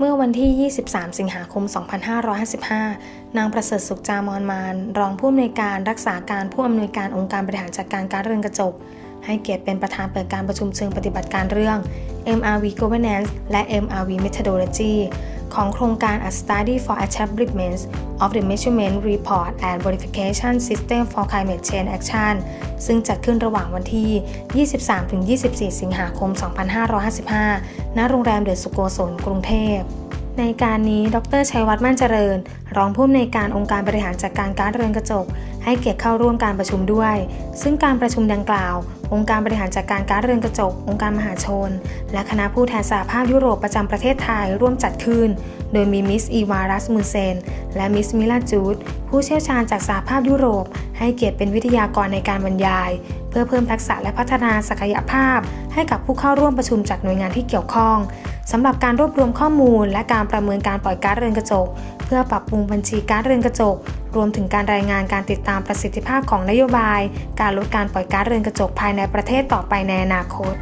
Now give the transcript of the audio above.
เมื่อวันที่ 23 สิงหาคม 2555 นางประเสริฐสุขจามอนมาน รองผู้อำนวยการรักษาการผู้อำนวยการองค์การบริหารจัดการการเรือนกระจก ให้เกียรติเป็นประธานเปิดการประชุมเชิงปฏิบัติการเรื่อง MRV Governance และ MRV Methodology ของโครงการ A Study for Establishment of the Measurement Report and Verification System for Climate Change Action ซึ่งจัดขึ้นระหว่างวันที่ 23-24 สิงหาคม 2555 ณ โรงแรมเดอะสุโกศลกรุงเทพ ในการนี้ ดรชัยวัฒน์มั่นเจริญ รองผู้อำนวยการองค์การบริหารจัดการการเรือนกระจก ให้เกียรติเข้าร่วมการประชุมด้วย ซึ่งการประชุมดังกล่าว องค์การบริหารจัดการการเรือนกระจก องค์การมหาชน และคณะผู้แทนสหภาพยุโรปประจำประเทศไทยร่วมจัดขึ้น โดยมีมิสอีวารัสมูเซน และมิสมิลาจูดผู้เชี่ยวชาญจากสหภาพยุโรป ให้เกียรติเป็นวิทยากรในการบรรยาย เพื่อเพิ่มทักษะและพัฒนาศักยภาพ ให้กับผู้เข้าร่วมประชุมจากหน่วยงานที่เกี่ยวข้อง สำหรับการรวบรวมข้อมูล และการประเมินการปล่อยก๊าซเรือนกระจก เพื่อปรับปรุงบัญชีก๊าซเรือนกระจก รวมถึงการรายงานการติดตามประสิทธิภาพของนโยบาย การลดการปล่อยก๊าซเรือนกระจกภายในประเทศต่อไปในอนาคต